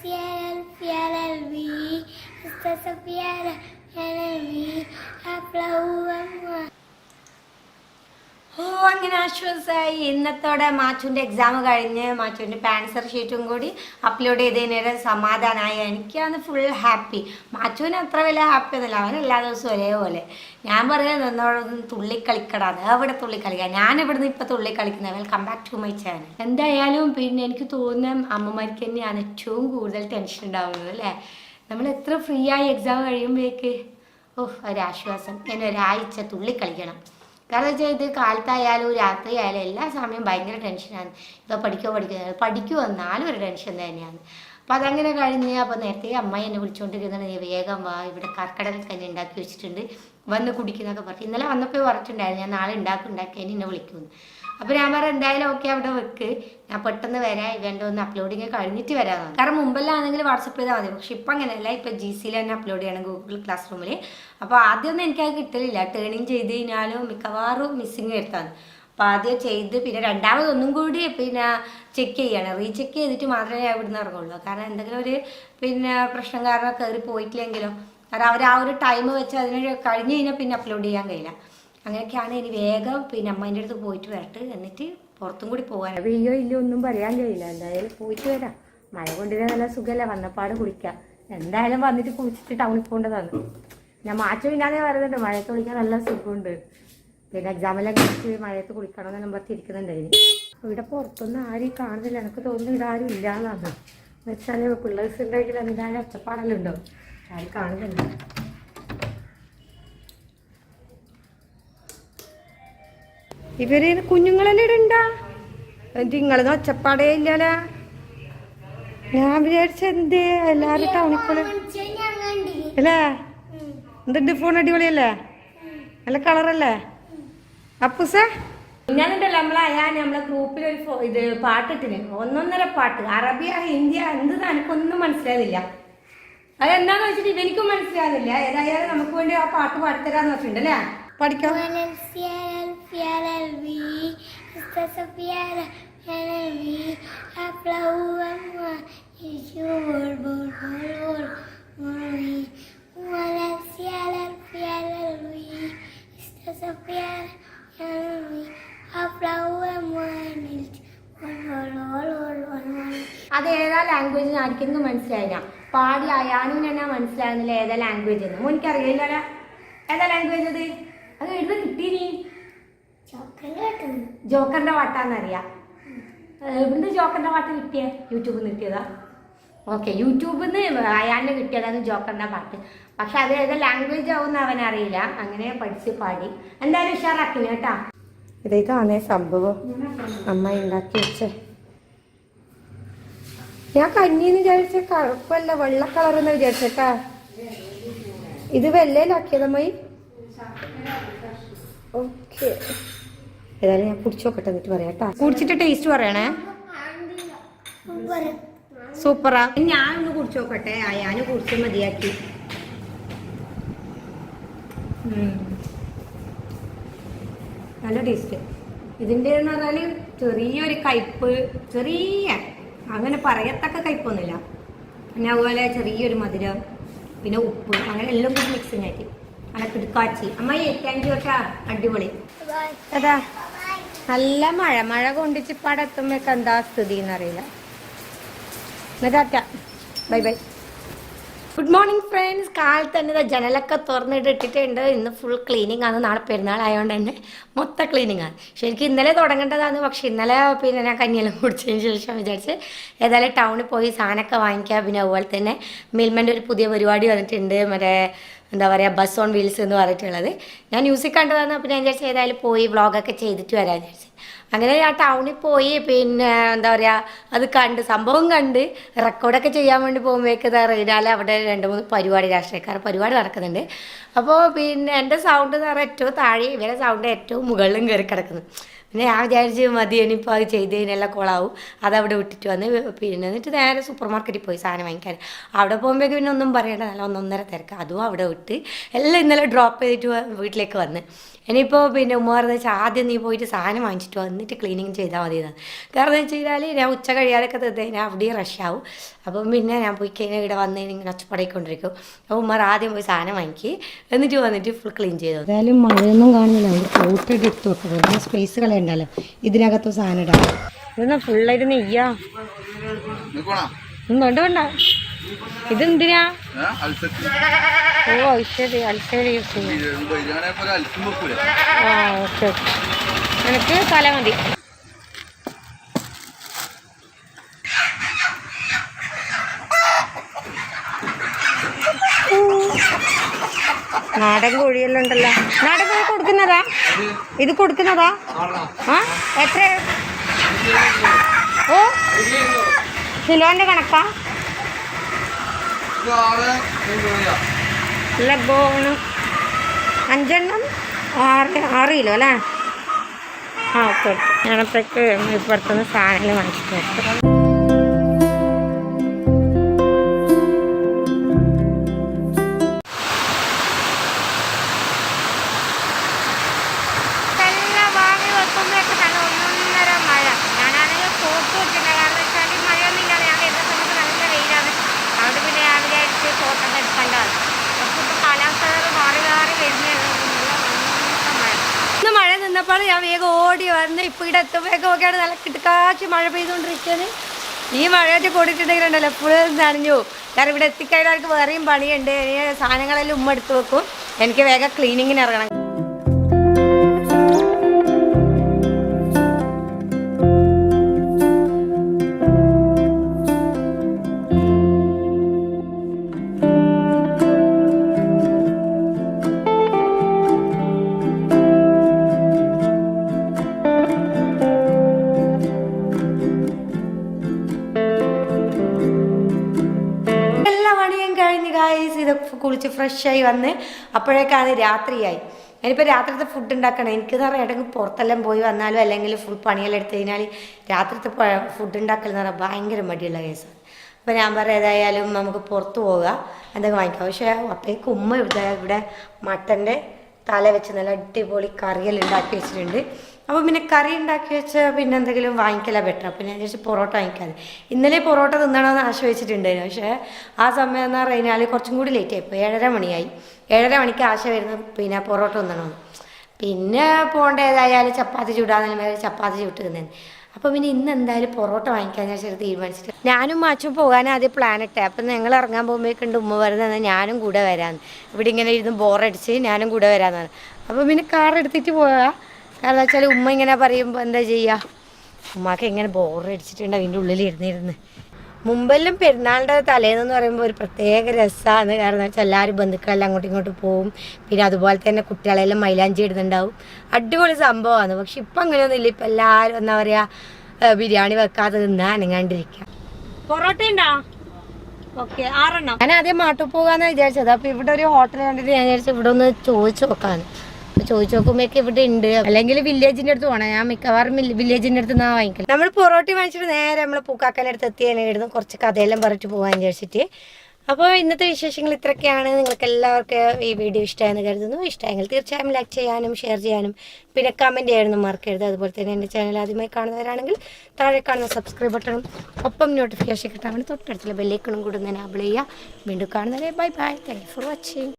fiel, fiel en mí, usted se fiel, fiel en mí, അങ്ങനെ ആശ്വാസമായി ഇന്നത്തോടെ മാച്ചുവിന്റെ exam കഴിഞ്ഞ് മാച്ചുവിന്റെ പാൻസർ ഷീറ്റും കൂടി അപ്ലോഡ് ചെയ്തതിനൊരു സമാധാനമായി എനിക്കാണ് ഫുൾ ഹാപ്പി മാച്ചുവിന് അത്ര വലിയ ഹാപ്പി ഒന്നുമില്ല. അവൻ എല്ലാ ദിവസവും ഒരേപോലെ. ഞാൻ പറയുന്നത് എന്നോടൊന്നും തുള്ളിക്കളിക്കടാന്ന് അവിടെ തുള്ളിക്കളിക്കുക ഞാൻ ഇവിടുന്ന് ഇപ്പം തുള്ളിക്കളിക്കുന്നത് come back to my channel എന്തായാലും പിന്നെ എനിക്ക് തോന്നുന്ന അമ്മമാർക്ക് തന്നെയാണ് ഏറ്റവും കൂടുതൽ ടെൻഷൻ ഉണ്ടാവുന്നത് അല്ലേ? നമ്മൾ എത്ര ഫ്രീ ആയി എക്സാം കഴിയുമ്പോഴേക്ക് ഓഹ് ഒരാശ്വാസം. ഞാൻ ഒരാഴ്ച തുള്ളിക്കളിക്കണം. കാരണം വെച്ചാൽ ഇത് കാലത്തായാലും രാത്രി ആയാലും എല്ലാ സമയവും ഭയങ്കര ടെൻഷനാണ് ഇപ്പോൾ പഠിക്കോ പഠിക്കോ പഠിക്കുമോ എന്നാലും ഒരു ടെൻഷൻ തന്നെയാണ്. അപ്പം അതങ്ങനെ കഴിഞ്ഞ് അപ്പോൾ നേരത്തെ അമ്മായി എന്നെ വിളിച്ചുകൊണ്ടിരുന്നത് നീ വേഗം വാ ഇവിടെ കർക്കടകൽ തന്നെ ഉണ്ടാക്കി വെച്ചിട്ടുണ്ട്. വന്ന് കുടിക്കുന്നൊക്കെ പറഞ്ഞു. ഇന്നലെ വന്നപ്പോൾ പറഞ്ഞിട്ടുണ്ടായിരുന്നു ഞാൻ നാളെ ഉണ്ടാക്കി ഉണ്ടാക്കി എന്നെ വിളിക്കുമെന്ന്. അപ്പോൾ ഞാൻ പറഞ്ഞു എന്തായാലും ഓക്കെ അവിടെ വെക്ക്. ഞാൻ പെട്ടെന്ന് വരാം. ഇവന്റെ ഒന്ന് അപ്ലോഡിങ് കഴിഞ്ഞിട്ട് വരാമെന്നാണ് കാരണം മുമ്പെല്ലാണെങ്കിൽ വാട്സപ്പ് ചെയ്താൽ മതി. പക്ഷെ ഇപ്പം അങ്ങനെയല്ല. ഇപ്പം ജി സിയിൽ തന്നെ അപ്ലോഡ് ചെയ്യണം ഗൂഗിൾ ക്ലാസ് റൂമിൽ അപ്പോൾ ആദ്യമൊന്നും എനിക്കത് കിട്ടലില്ല. ടേണിങ് ചെയ്ത് കഴിഞ്ഞാലും മിക്കവാറും മിസ്സിങ് വരുത്താണ് അപ്പോൾ ആദ്യം ചെയ്ത് പിന്നെ രണ്ടാമതൊന്നും കൂടി പിന്നെ ചെക്ക് ചെയ്യണം. റീചെക്ക് ചെയ്തിട്ട് മാത്രമേ ഞാൻ ഇവിടുന്ന് ഇറങ്ങുള്ളൂ. കാരണം എന്തെങ്കിലും ഒരു പിന്നെ പ്രശ്നം കാരണം കയറി പോയിട്ടില്ലെങ്കിലോ കാരണം അവർ ആ ഒരു ടൈം വെച്ച് അതിന് കഴിഞ്ഞ് കഴിഞ്ഞാൽ പിന്നെ അപ്ലോഡ് ചെയ്യാൻ കഴിയില്ല. അങ്ങനെയൊക്കെയാണ് ഇനി വേഗം പിന്നെ അമ്മേന്റെ അടുത്ത് പോയിട്ട് വരട്ടെ. എന്നിട്ട് പുറത്തും കൂടി പോകാൻ. വെയ്യോ ഇല്ലയോ ഒന്നും പറയാൻ കഴിയില്ല. എന്തായാലും പോയിട്ട് വരാം. മഴ കൊണ്ടുവരാൻ നല്ല സുഖമല്ല? വന്നപ്പാട് കുളിക്കാം. എന്തായാലും വന്നിട്ട് കുളിച്ചിട്ട് ടൗണിൽ പോകേണ്ടതാണ്. ഞാൻ മാറ്റം ഇല്ലാതെ വരുന്നുണ്ട് മഴ കുളിക്കാൻ നല്ല സുഖമുണ്ട്. പിന്നെ എക്സാമെല്ലാം കഴിച്ച് മഴയത്ത് കുളിക്കണം എന്നെല്ലാം പറഞ്ഞിരിക്കുന്നുണ്ടായിരുന്നു ഇവിടെ പുറത്തൊന്നും ആരും കാണുന്നില്ല. എനിക്ക് തോന്നുന്നു ഇവിടെ ആരും ഇല്ല എന്നാണ്. എന്നുവെച്ചാൽ പിള്ളേഴ്സ് ഉണ്ടെങ്കിൽ എന്തായാലും ഒച്ചപ്പാടെല്ലാം ഉണ്ടോ ആരും കാണുന്നില്ല. ഇവർ കുഞ്ഞുങ്ങളെല്ലാം ഇടണ്ടാ നിങ്ങളത് ഒച്ചപ്പാടേ ഇല്ലല്ലോ? ഞാൻ വിചാരിച്ച എന്തേ? എല്ലാരും പോലെ അല്ലേ? എന്തുണ്ട്? ഫോൺ അടിപൊളിയല്ലേ? നല്ല കളറല്ലേ അപ്പുസേ ഞാനുണ്ടല്ലോ നമ്മളെ ഞാൻ നമ്മളെ ഗ്രൂപ്പിൽ ഒരു ഇത് പാട്ടിട്ടിന്. ഒന്നൊന്നര പാട്ട്. അറബിയ ഇന്ത്യ എന്ത് എനിക്കൊന്നും മനസ്സിലാകുന്നില്ല അതെന്താന്ന് വെച്ചിട്ട് ഇവനിക്കും മനസ്സിലാകുന്നില്ല ഏതായാലും നമുക്ക് വേണ്ടി ആ പാട്ട് പാടിത്തരാന്ന് വെച്ചിട്ടുണ്ട് അല്ലേ? പഠിക്കാം. Yeah. അത് ഏതാ ലാംഗ്വേജ് ആർക്കൊന്നും മനസ്സിലായില്ല. പാടി അയാനും തന്നെ മനസ്സിലാകുന്നില്ല ഏതാ ലാംഗ്വേജ് എന്ന് മോനിക്കറിയില്ലല്ലോ ഏതാ ലാംഗ്വേജ് അത് അത് എഴുതി കിട്ടി ജോക്കറിന്റെ പാട്ടാന്നറിയാ. എവിടുന്ന് ജോക്കറിന്റെ വാട്ട കിട്ടിയേ? യൂട്യൂബിൽ നിന്ന് കിട്ടിയതാ. ഓക്കെ യൂട്യൂബിൽ നിന്ന് അയാളിന് കിട്ടിയതാണ് ജോക്കറിന്റെ പാട്ട് പക്ഷെ അത് ഏത് ലാംഗ്വേജ് ആവുമെന്ന് അവൻ അറിയില്ല. അങ്ങനെ പഠിച്ച് പാടി. എന്തായാലും ഉഷാറാക്കിന് കേട്ടാ. ഇതാണേ സംഭവം? അമ്മ ഉണ്ടാക്കി വെച്ചേ. ഞാൻ കഞ്ഞിന്ന് വിചാരിച്ച കറുപ്പല്ല വെള്ള കളറെന്ന് വിചാരിച്ചേക്കാ ഇത് വെള്ളയിലാക്കിയതമ്മായി ഓക്കെ ഏതായാലും ഞാൻ കുടിച്ചു നോക്കട്ടെ എന്നിട്ട് പറയാം കേട്ടാ. കുടിച്ചിട്ട് ടേസ്റ്റ് പറയണേ. സൂപ്പറാ. ഞാൻ ഒന്ന് കുടിച്ചു നോക്കട്ടെ. അയാന് കുടിച്ച് മതിയാക്കി. നല്ല ടേസ്റ്റ്. ഇതിന്റെ എന്ന് പറഞ്ഞാൽ ചെറിയൊരു കയ്പ്പ് ചെറിയ അങ്ങനെ പറയത്തക്ക കയ്പൊന്നുമില്ല പിന്നെ അതുപോലെ ചെറിയൊരു മധുരം പിന്നെ ഉപ്പ് അങ്ങനെ എല്ലാം കൂടി മിക്സിങ് ആക്കി അങ്ങനെ കിടക്കാച്ചി. അമ്മ താങ്ക് യു കേട്ടാ അടിപൊളി. അതാ. നല്ല മഴ. മഴ കൊണ്ടിച്ച് പടത്തുമ്പോഴൊക്കെ എന്താ സ്ഥിതി എന്നറിയില്ല. Tata bye bye. Good morning friends കാലത്ത് തന്നെ ജനലൊക്കെ തുറന്നിട്ടിട്ടുണ്ട് ഇന്ന് ഫുൾ ക്ലീനിങ് ആണ്. നാളെ പെരുന്നാൾ ആയതുകൊണ്ട് തന്നെ മൊത്തം ക്ലീനിങ് ആണ്. ശരിക്കും ഇന്നലെ തുടങ്ങേണ്ടതാണ്. പക്ഷെ ഇന്നലെ പിന്നെ ഞാൻ കഞ്ഞിയെല്ലാം കുടിച്ചതിന് ശേഷം വിചാരിച്ച് ഏതായാലും ടൗണിൽ പോയി സാധനമൊക്കെ വാങ്ങിക്കുക പിന്നെ അതുപോലെ തന്നെ മിൽമന്റെ ഒരു പുതിയ പരിപാടി വന്നിട്ടുണ്ട്. മറ്റേ എന്താ പറയുക ബസ് ഓൺ വീൽസ് എന്ന് പറഞ്ഞിട്ടുള്ളത്. ഞാൻ മ്യൂസിക് കണ്ടതാണ് അപ്പോൾ ഞാൻ വിചാരിച്ചു ഏതായാലും പോയി വ്ളോഗൊക്കെ ചെയ്തിട്ട് വരാൻ വിചാരിച്ചു. അങ്ങനെ ഞാൻ ടൗണിൽ പോയി പിന്നെ എന്താ പറയുക അത് കണ്ട് സംഭവം കണ്ട് റെക്കോർഡൊക്കെ ചെയ്യാൻ വേണ്ടി പോകുമ്പോഴേക്ക് റീനാലെ അവിടെ രണ്ട് മൂന്ന് പരിപാടി രാഷ്ട്രീയക്കാർ പരിപാടി നടക്കുന്നുണ്ട്. അപ്പോൾ പിന്നെ എന്റെ സൗണ്ട് എന്ന് പറഞ്ഞാൽ ഏറ്റവും താഴെ ഇവരെ സൗണ്ട് ഏറ്റവും മുകളിലും കയറി കിടക്കുന്നു. പിന്നെ ഞാൻ വിചാരിച്ച് മതി ഇനിയിപ്പോൾ അത് ചെയ്ത് കഴിഞ്ഞാൽ കുളാവും. അതവിടെ വിട്ടിട്ട് വന്ന് പിന്നെ എന്നിട്ട് നേരെ സൂപ്പർ മാർക്കറ്റിൽ പോയി സാധനം വാങ്ങിക്കാൻ. അവിടെ പോകുമ്പോഴേക്ക് പിന്നെ ഒന്നും പറയേണ്ട നല്ല ഒന്നൊന്നര തിരക്ക്. അതും അവിടെ വിട്ട് എല്ലാം ഇന്നലെ ഡ്രോപ്പ് ചെയ്തിട്ട് വീട്ടിലേക്ക് വന്ന്. ഇനിയിപ്പോൾ പിന്നെ ഉമ്മ പറഞ്ഞു വെച്ചാൽ ആദ്യം നീ പോയിട്ട് സാധനം വാങ്ങിച്ചിട്ട് വന്നിട്ട് ക്ലീനിങ് ചെയ്താൽ മതി എന്നാണ് കാരണം എന്ന് വെച്ച് കഴിഞ്ഞാൽ ഞാൻ ഉച്ച കഴിയാതൊക്കെ തന്നെ ഞാൻ അവിടെയും റഷ് ആവും. അപ്പം പിന്നെ ഞാൻ പോയി കഴിഞ്ഞാൽ ഇവിടെ വന്ന് കഴിഞ്ഞാൽ ഇങ്ങനെ ഒച്ചപ്പടയിക്കൊണ്ടിരിക്കും അപ്പോൾ ഉമ്മ ആദ്യം പോയി സാധനം വാങ്ങിക്കി. എന്നിട്ട് വന്നിട്ട് ഫുൾ ക്ലീൻ ചെയ്തു ഏതായാലും മഴയൊന്നും കാണുന്നില്ല. ഒരു ഇട്ട് എടുത്ത് വെക്കും. വെറുതെ സ്പേസ് കളയണ്ടല്ലോ ഇതിനകത്ത് സാധനം ഇടാം ഇതൊന്നും ഫുള്ളായിട്ട് നെയ്യാ? വേണ്ട വേണ്ട. ഇതെന്തിനാ? ഓ ശരി അൽസൈഡ് യൂസ് ചെയ്യാം. ആ ഓക്കെ എനിക്ക് തല മതി. നാടൻ കോഴിയെല്ലാം ഉണ്ടല്ലോ. നാടൻ കോഴി കൊടുക്കുന്നതാ? ഇത് കൊടുക്കുന്നതാ? ആ എത്ര? ഓ കിലോന്റെ കണക്കാ? ലഗോണ് അഞ്ചെണ്ണം? ആറ് ആറ് കിലോ അല്ലേ? ആ ഓക്കെ ഞാനപ്പോഴേക്ക് ഇപ്പുറത്തുനിന്ന് സാധനങ്ങൾ വാങ്ങിച്ചിട്ട് മഴ ഞാൻ വേഗം ഓടി വന്ന് ഇപ്പം ഇവിടെ എത്തുമ്പോഴൊക്കെ ഒക്കെയാണ് നല്ല കിടക്കാച്ചി മഴ പെയ്തുകൊണ്ടിരിക്കുന്നത് ഈ മഴയൊക്കെ കൂടിയിട്ടുണ്ടെങ്കിലുണ്ടല്ലോ എപ്പോഴും നനഞ്ഞു കാരണം ഇവിടെ എത്തിക്കഴിഞ്ഞാൽ വേറെയും പണിയുണ്ട്. സാധനങ്ങളെല്ലാം ഉമ്മ വെക്കും. എനിക്ക് വേഗം ക്ലീനിങ്ങിന് ഇറങ്ങണം. കുളിച്ച് ഫ്രഷായി വന്ന് അപ്പോഴേക്കാണ് രാത്രിയായി. ഞാനിപ്പോൾ രാത്രിത്തെ ഫുഡ് ഉണ്ടാക്കണം. എനിക്കെന്ന് പറയാം എവിടെയെങ്കിലും പുറത്തെല്ലാം പോയി വന്നാലും അല്ലെങ്കിൽ ഫുൾ പണിയെല്ലാം എടുത്തു കഴിഞ്ഞാൽ രാത്രിത്തെ ഫുഡ് ഉണ്ടാക്കൽ എന്ന് പറഞ്ഞാൽ ഭയങ്കര മടിയുള്ള കേസാണ് അപ്പോൾ ഞാൻ പറയാം ഏതായാലും നമുക്ക് പുറത്ത് പോവുക എന്തൊക്കെ വാങ്ങിക്കാം. പക്ഷേ അപ്പേക്ക് ഉമ്മ ഇവിടെ ഇവിടെ മട്ടന്റെ തല വെച്ച് നല്ല അടിപൊളി കറിയെല്ലാം ഉണ്ടാക്കി വെച്ചിട്ടുണ്ട്. അപ്പോൾ പിന്നെ കറി ഉണ്ടാക്കി വെച്ചാൽ പിന്നെ എന്തെങ്കിലും വാങ്ങിക്കല ബെറ്റർ അപ്പോൾ ഞാൻ വിചാരിച്ചു പൊറോട്ട വാങ്ങിക്കാതെ ഇന്നലെ പൊറോട്ട തിന്നണമെന്ന് ആശ്രയിച്ചിട്ടുണ്ടായിരുന്നു പക്ഷേ ആ സമയം എന്ന് പറഞ്ഞാൽ കുറച്ചും കൂടി ലേറ്റ് ആയിപ്പോയി ഏഴര മണിയായി. ഏഴര മണിക്ക് ആശ വരുന്നത് പിന്നെ പൊറോട്ട തിന്നണമെന്ന് പിന്നെ പോകേണ്ട ഏതായാലും ചപ്പാത്തി ചൂടാന്ന് ചപ്പാത്തി ചുട്ട് തിന്നേന് അപ്പോൾ പിന്നെ ഇന്ന് എന്തായാലും പൊറോട്ട വാങ്ങിക്കാൻ ഞാൻ ചെറിയ തീരുമാനിച്ചിട്ട് ഞാനും മാച്ചും പോകാൻ ആദ്യം പ്ലാൻ ഇട്ടേ. അപ്പം ഞങ്ങൾ ഇറങ്ങാൻ പോകുമ്പോഴേക്കുണ്ട് ഉമ്മ വരുന്നത് ഞാനും കൂടെ വരാമെന്ന് ഇവിടെ ഇങ്ങനെ ഇരുന്ന് ബോറടിച്ച് ഞാനും കൂടെ വരാമെന്നാണ് അപ്പോൾ പിന്നെ കാർ എടുത്തിട്ട് പോകാം കാരണം വെച്ചാൽ ഉമ്മ ഇങ്ങനെ പറയുമ്പോൾ എന്താ ചെയ്യാ? ഉമ്മാക്ക് എങ്ങനെ ബോറടിച്ചിട്ടുണ്ട് അതിന്റെ ഉള്ളിൽ ഇരുന്നിരുന്ന് മുമ്പെല്ലാം പെരുന്നാളിന്റെ തലേന്ന് പറയുമ്പോൾ ഒരു പ്രത്യേക രസമാണ് കാരണം വെച്ചാൽ എല്ലാവരും ബന്ധുക്കളെല്ലാം അങ്ങോട്ടും ഇങ്ങോട്ട് പോവും. പിന്നെ അതുപോലെ തന്നെ കുട്ടികളെല്ലാം മൈലാഞ്ചി ഇടുന്നുണ്ടാവും. അടിപൊളി സംഭവമാണ് പക്ഷെ ഇപ്പം അങ്ങനെയൊന്നുമില്ല. ഇപ്പം എല്ലാവരും എന്താ പറയുക ബിരിയാണി വെക്കാതെ തിന്നാ അനങ്ങാണ്ടിരിക്കുക പൊറോട്ട ഉണ്ടോ? ഓക്കെ ആറെണ്ണം. ഞാൻ ആദ്യം മാട്ടു പോകാന്ന് വിചാരിച്ചത്. അപ്പൊ ഇവിടെ ഒരു ഹോട്ടൽ കണ്ടിട്ട് ഞാൻ വിചാരിച്ചു ഇവിടെ ഒന്ന് ചോദിച്ചു നോക്കാന്ന്. ചോദിച്ചു ഇവിടെ ഉണ്ട്. അല്ലെങ്കിൽ വില്ലേജിന്റെ അടുത്ത് പോകണം ഞാൻ മിക്കവാറും വില്ലേജിന്റെ അടുത്ത് നിന്നാ വാങ്ങിക്കൽ. നമ്മൾ പൊറോട്ടി വാങ്ങിച്ചിട്ട് നേരെ നമ്മൾ പൂക്കാക്കന്റെ അടുത്ത് എത്തിയായിരുന്നു കുറച്ച് കഥയെല്ലാം പറഞ്ഞിട്ട് പോവാൻ വിചാരിച്ചിട്ട്. അപ്പോൾ ഇന്നത്തെ വിശേഷങ്ങൾ ഇത്രയൊക്കെയാണ്. നിങ്ങൾക്ക് എല്ലാവർക്കും ഈ വീഡിയോ ഇഷ്ടമായെന്ന് കരുതുന്നു. ഇഷ്ടമായെങ്കിൽ തീർച്ചയായും ലൈക്ക് ചെയ്യാനും ഷെയർ ചെയ്യാനും പിന്നെ കമന്റ് ചെയ്യാനും മറക്കരുത്. അതുപോലെ തന്നെ എന്റെ ചാനൽ ആദ്യമായി കാണുന്നവരാണെങ്കിൽ താഴെ കാണുന്ന സബ്സ്ക്രൈബ് ബട്ടണും ഒപ്പം നോട്ടിഫിക്കേഷൻ കിട്ടാൻ വേണ്ടി തൊട്ടടുത്തുള്ള ബെല്ലേക്കണും കൂടെ എനാബിൾ ചെയ്യുക. വീണ്ടും കാണുന്നവരെ bye bye thank for watching